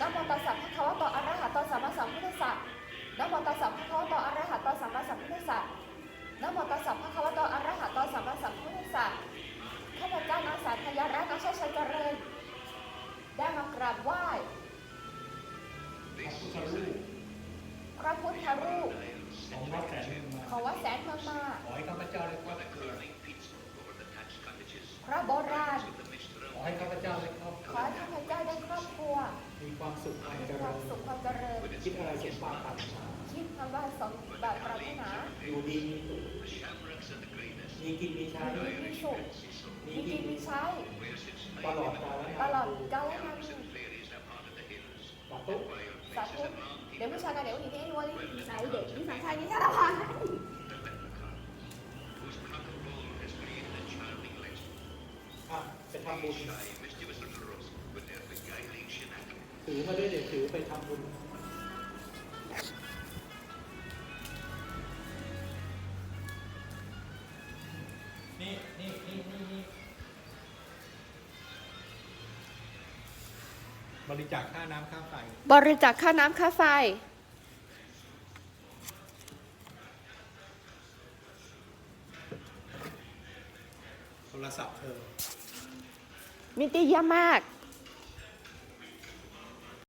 นะโมตัสสะพระคะวะตอะรหัโตสัมมาสัมพุทธัสสะนะโมตัสสะพระคะวะตอะรหัโตสัมมาสัมพุทธัสสะนะโมตัสสะพระคะวะตอะรหัโตสัมมาสัมพุทธัสสะข้าพเจ้านางสาวพยารัตน์าชัยชัยเจริญได้มากราบไหว้พระพุทธรูปของวัดแสนเมืองมา ขอให้ข้าพเจ้าได้พบพระบ มีความสุขความมีเจควาริมญสุขความเจริญ คิดอะไรสมปรารถนาคิดคำว่าสมบัติปรารถนาอยู่ดีมีสุขมีกินมีใช้มีมีสุขมีมีกิกินนมีมีใช้ ตลอดกาลตลอดนานกาลนานสาธุสาธุเดี๋ยววิชาการเดี๋ยววันนี้ให้วันนี้ใช้เด็กวิสาชายนี้ก็ละพันอะไปทำบุญ ถือมาด้วยเดี๋ยวถือไปทำบุญนี่นี่นี่นี่นี่บริจาคค่าน้ำค่าไฟบริจาคค่าน้ำค่าไฟ โทรศัพท์เธอ มิติเยี่ยมมาก